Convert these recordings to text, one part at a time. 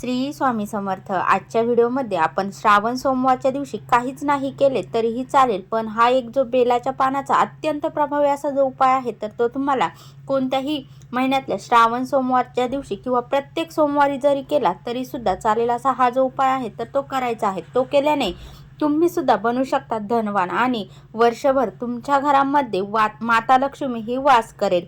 श्री स्वामी समर्थ आजच्या व्हिडिओमध्ये आपण श्रावण सोमवारच्या दिवशी काहीच नाही केले तरीही चालेल पण हा एक जो बेलाच्या पानाचा अत्यंत प्रभावी असा जो उपाय आहे तर तो तुम्हाला कोणत्याही महिन्यातल्या श्रावण सोमवारच्या दिवशी किंवा प्रत्येक सोमवारी जरी केला तरीसुद्धा चालेल असा हा जो उपाय आहे तर तो करायचा आहे. तो केल्याने तुम्ही सुद्धा बनू शकता धनवान आणि वर्षभर तुमच्या घरामध्ये वा माता लक्ष्मी ही वास करेल.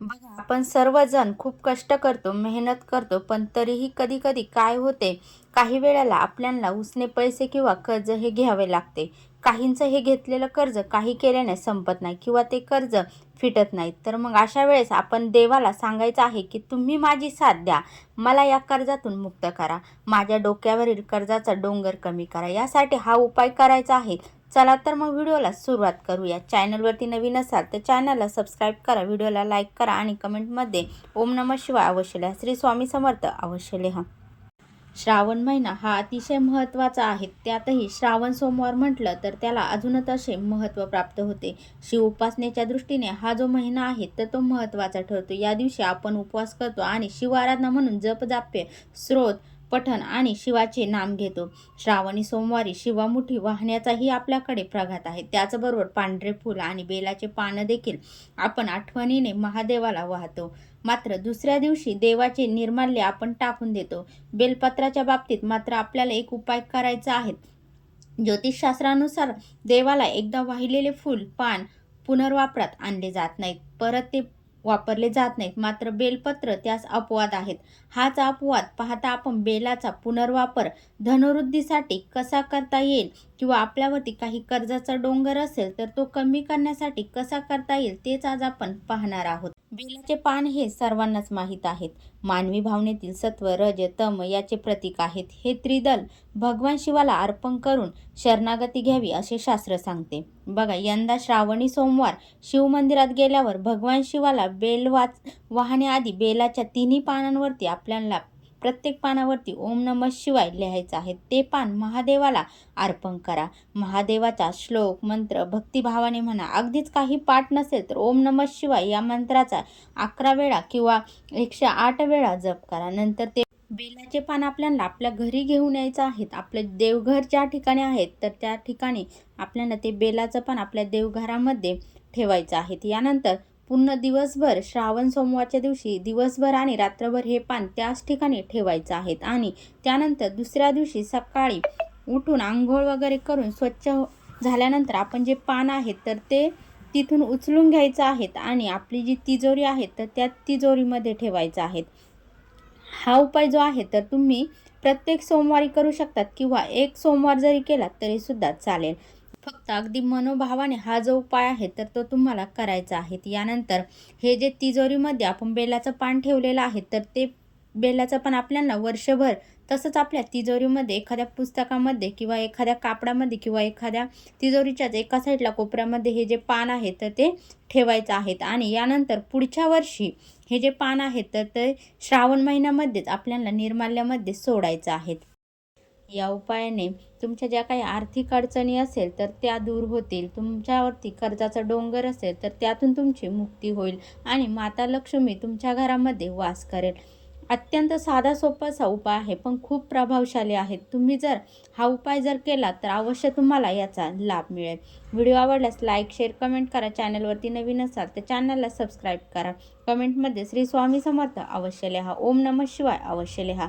बघा आपण सर्वजण खूप कष्ट करतो मेहनत करतो पण तरीही कधी कधी काय होते काही वेळेला आपल्याला उसने पैसे किंवा कर्ज हे घ्यावे लागते. काहींचं हे घेतलेलं कर्ज काही केल्याने संपत नाही किंवा ते कर्ज फिटत नाही. तर मग अशा वेळेस आपण देवाला सांगायचं आहे की तुम्ही माझी साथ द्या. मला या कर्जातून मुक्त करा. माझ्या डोक्यावरील कर्जाचा डोंगर कमी करा. यासाठी हा उपाय करायचा आहे. चला तर मग व्हिडिओला सुरुवात करूया. चॅनलवरती नवीन असाल तर चॅनलला सबस्क्राईब करा व्हिडिओला लाईक करा आणि कमेंटमध्ये ओम नम शिवाय अवश्य लिहा. श्री स्वामी समर्थ अवश्य लिहा. श्रावण महिना हा अतिशय महत्त्वाचा आहे. त्यातही श्रावण सोमवार म्हटलं तर त्याला अजूनच असे महत्त्व प्राप्त होते. शिव उपासनेच्या दृष्टीने हा जो महिना आहे तर तो महत्त्वाचा ठरतो. या दिवशी आपण उपवास करतो आणि शिवाराधना म्हणून जप जाप्य स्रोत पठण आणि शिवाचे नाम घेतो. श्रावणी सोमवारी शिवामुठी वाहण्याचाही आपल्याकडे प्रघात आहे. त्याचबरोबर पांढरे फूल आणि बेलाचे पानं देखील आपण आठवणीने महादेवाला वाहतो. मात्र दुसऱ्या दिवशी देवाचे निर्माल्य आपण टाकून देतो. बेलपत्राच्या बाबतीत मात्र आपल्याला एक उपाय करायचा आहे. ज्योतिषशास्त्रानुसार देवाला एकदा वाहिलेले फूल पान पुनर्वापरात आणले जात नाहीत. परत ते वापरले जात नाहीत. मात्र बेलपत्र त्यास अपवाद आहेत. हाच अपवाद पाहता आपण बेलाचा पुनर्वापर धनवृद्धीसाठी कसा करता येईल? किंवा आपल्यावरती काही कर्जाचा डोंगर असेल तर तो कमी करण्यासाठी कसा करता येईल तेच आज आपण पाहणार आहोत. बेलाचे पान हे सर्वांनाच माहीत आहेत. मानवी भावनेतील सत्व रज तम याचे प्रतीक आहेत. हे त्रिदल भगवान शिवाला अर्पण करून शरणागती घ्यावी असे शास्त्र सांगते. बघा यंदा श्रावणी सोमवार शिवमंदिरात गेल्यावर भगवान शिवाला बेल वाच वाहण्याआधी बेलाच्या तिन्ही पानांवरती आपल्याला प्रत्येक पानावरती ओम नम शिवाय लिहायचं आहे. ते पान महादेवाला अर्पण करा. महादेवाचा श्लोक मंत्र भक्तिभावाने म्हणा. अगदीच काही पाठ नसेल तर ओम नम शिवाय या मंत्राचा अकरा वेळा किंवा एकशे आठ वेळा जप करा. नंतर ते बेलाचे पान आपल्याला आपल्या घरी घेऊन यायचं आहेत आपलं देवघर ज्या ठिकाणी आहेत तर त्या ठिकाणी आपल्याला ते बेलाचं पान आपल्या देवघरामध्ये ठेवायचं आहे. यानंतर पूर्ण दिवसभर श्रावण सोमवारच्या दिवशी दिवसभर आणि रात्रभर हे पान त्याच ठिकाणी ठेवायचं आहेत आणि त्यानंतर दुसऱ्या दिवशी सकाळी उठून आंघोळ वगैरे करून स्वच्छ झाल्यानंतर आपण जे पान आहेत तर ते तिथून उचलून घ्यायचं आहेत आणि आपली जी तिजोरी आहे तर त्या तिजोरीमध्ये ठेवायचं आहेत हा उपाय जो आहे तर तुम्ही प्रत्येक सोमवारी करू शकतात किंवा एक सोमवार जरी केला तरीसुद्धा चालेल. फक्त अगदी मनोभावाने हा जो उपाय आहे तर तो तुम्हाला करायचा आहे. यानंतर हे जे तिजोरीमध्ये आपण बेलाचं पान ठेवलेलं आहे तर ते बेलाचं पण आपल्याला वर्षभर तसंच आपल्या तिजोरीमध्ये एखाद्या पुस्तकामध्ये किंवा एखाद्या कापडामध्ये किंवा एखाद्या तिजोरीच्याच एका साईडला कोपऱ्यामध्ये हे जे पान आहे तर ते ठेवायचं आहेत आणि यानंतर पुढच्या वर्षी हे जे पान आहेत तर ते श्रावण महिन्यामध्येच आपल्याला निर्माल्यामध्ये सोडायचं आहेत या उपायाने तुमच्या ज्या काही आर्थिक अडचणी असेल तर त्या दूर होतील. तुमच्यावरती कर्जाचा डोंगर असेल तर त्यातून तुमची मुक्ती होईल आणि माता लक्ष्मी तुमच्या घरामध्ये वास करेल. अत्यंत साधा सोपा असा उपाय आहे पण खूप प्रभावशाली आहे. तुम्ही जर हा उपाय जर केला तर अवश्य तुम्हाला याचा लाभ मिळेल. व्हिडिओ आवडल्यास लाईक शेअर कमेंट करा. चॅनलवरती नवीन असाल तर चॅनलला सबस्क्राईब करा. कमेंटमध्ये श्री स्वामी समर्थ अवश्य लिहा. ओम नम शिवाय अवश्य लिहा.